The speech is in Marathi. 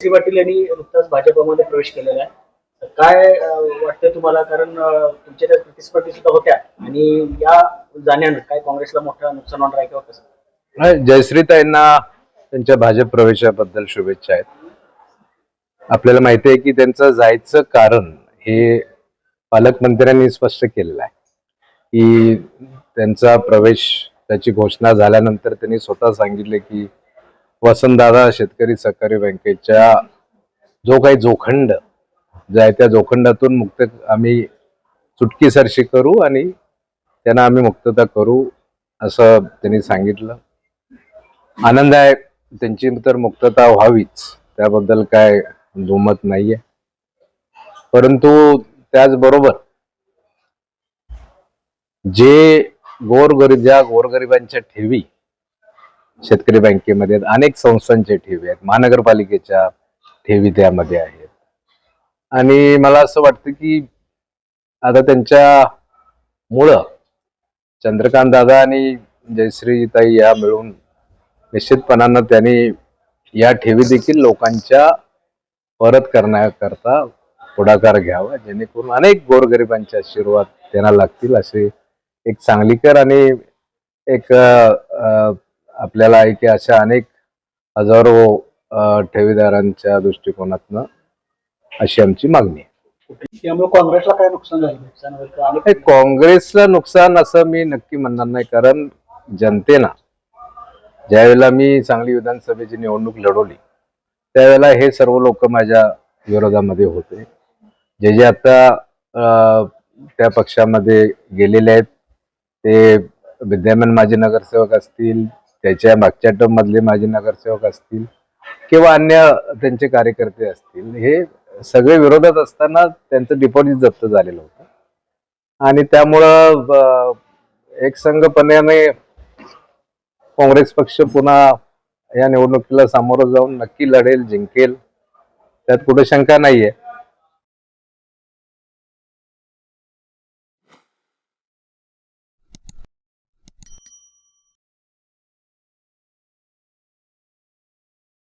सी पाटील यांनी नुकताच भाजपमध्ये प्रवेश केलेला आहे. काय वाटतं तुम्हाला? कारण तुमच्या त्या प्रतिस्पर्धी सुद्धा होत्या आणि या जाण्यानं काय काँग्रेसला मोठं नुकसान होणार आहे किंवा कसं? जयश्रीताईंना त्यांच्या भाजप प्रवेशाबद्दल शुभेच्छा आहेत. आपल्याला माहिती आहे की त्यांचं जायचं कारण हे पालकमंत्र्यांनी स्पष्ट केलेलं आहे. की त्यांचा प्रवेश त्याची घोषणा झाल्यानंतर त्यांनी स्वतः सांगितले की वसंतदादा शेतकरी सहकारी बँकेच्या जो काही जोखंड जो आहे त्या जोखंडातून मुक्त आम्ही चुटकीसरशी करू आणि त्यांना आम्ही मुक्तता करू असं त्यांनी सांगितलं. आनंद आहे त्यांची तर मुक्तता व्हावीच त्याबद्दल काय दुमत नाहीये. परंतु त्याचबरोबर जे गोरगरीब ज्या गोरगरिबांच्या ठेवी शेतकरी बँकेमध्ये आहेत. अनेक संस्थांच्या ठेवी आहेत. महानगरपालिकेच्या ठेवी त्यामध्ये आहेत. आणि मला असं वाटतं की आता त्यांच्या मुळं चंद्रकांत दादा आणि जयश्रीताई या मिळून निश्चितपणानं त्यांनी या ठेवी देखील लोकांच्या परत करण्याकरता पुढाकार घ्यावा. जेणेकरून अनेक गोरगरिबांचे आशीर्वाद त्यांना लागतील असे एक सांगलीकर आणि एक आपल्याला आहे की अशा अनेक हजारो ठेवीदारांच्या दृष्टिकोनातनं अशी आमची मागणी आहे. त्यामुळे काँग्रेसला काय नुकसान झालं? काँग्रेसला नुकसान असं मी नक्की म्हणणार नाही कारण जनतेनं ज्यावेळेला मी सांगली विधानसभेची निवडणूक लढवली त्यावेळेला हे सर्व लोक माझ्या विरोधामध्ये होते. जे जे आता त्या पक्षामध्ये गेलेले आहेत ते विद्यमान माजी नगरसेवक असतील त्याच्या मागच्या टर्म मधले माजी नगरसेवक असतील किंवा अन्य त्यांचे कार्यकर्ते असतील हे सगळे विरोधात असताना त्यांचं डिपॉझिट जप्त झालेलं होतं. आणि त्यामुळं एक संघपणाने काँग्रेस पक्ष पुन्हा या निवडणुकीला सामोरं जाऊन नक्की लढेल जिंकेल. त्यात कुठे शंका नाहीये.